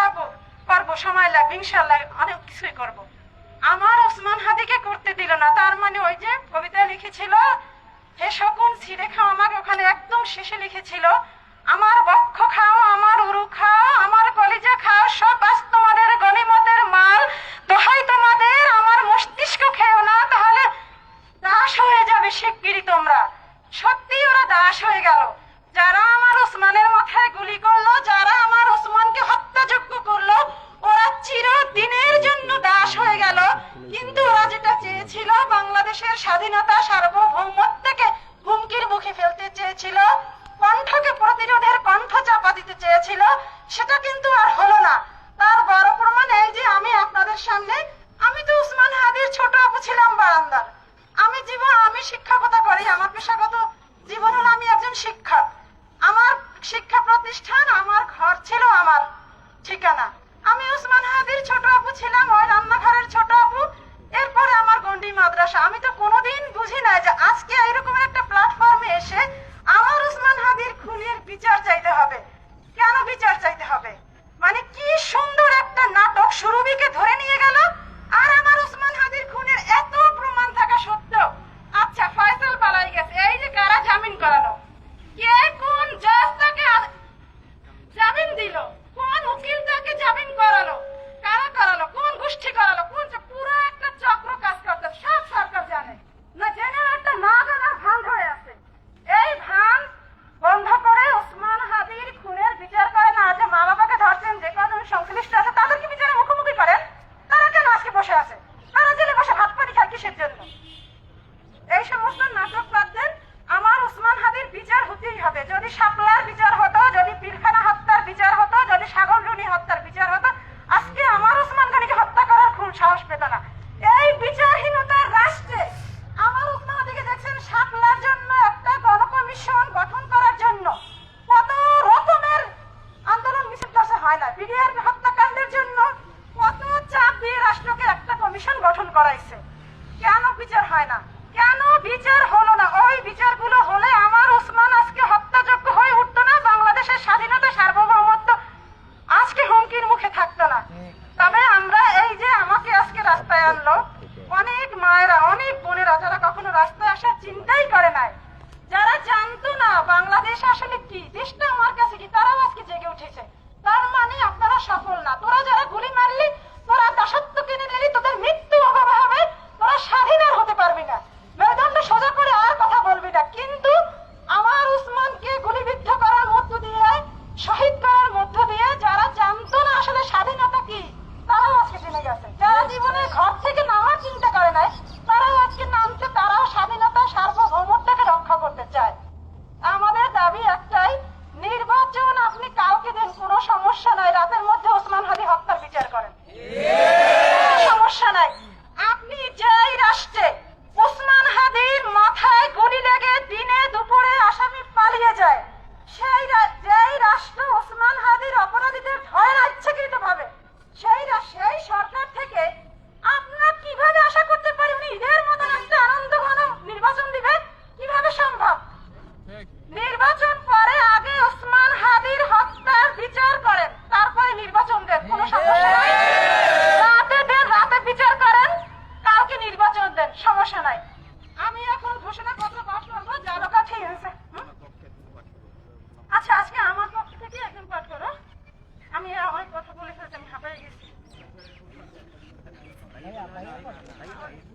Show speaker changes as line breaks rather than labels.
পাবো পারব, সময় লাগবে ইনশাল্লাহ অনেক কিছুই করব। আমার ওসমান হাদিকে করতে দিল না, তার মানে ওই যে কবিতা লিখেছিল, হে শকুন, ছিঁড়ে খাও আমার ওখানে একদম শেষে লিখেছিল, আমার বক্ষ খাও, আমার উরু খাও, আমার কলিজা খাও, সব আজ গণিমতের মাল। দোহাই তোমাদের, আমার মস্তিষ্ক খেও না, তাহলে দাস হয়ে যাবে শিগগিরি তোমরা। সত্যি ওরা দাস হয়ে গেল। যারা আমার ওসমানের মাথায় গুলি করল, যারা আমার ওসমানকে হত্যাযোগ্য শাপলার বিচার হতো, যদি পীরখানা হত্যার বিচার হতো, যদি সাগরলুনি হত্যার বিচার হতো, আজকে আমার ওসমান গানিকে হত্যা করার খুব সাহস পেত না। এই বিচারহীনতার রাষ্ট্রে আমার ওসমান দিকে দেখছেন শাপলার জন্য একটা গণকমিশন গঠন করার জন্য। কত রকমের আন্দোলন মিছিল দশে হয় না। বিডিআর হত্যাকাণ্ডের জন্য কত চাপ দিয়ে রাষ্ট্রকে একটা কমিশন গঠন করাইছে। কেন বিচার হয় না? কেন বিচার যায় 哎呀，没有，没有。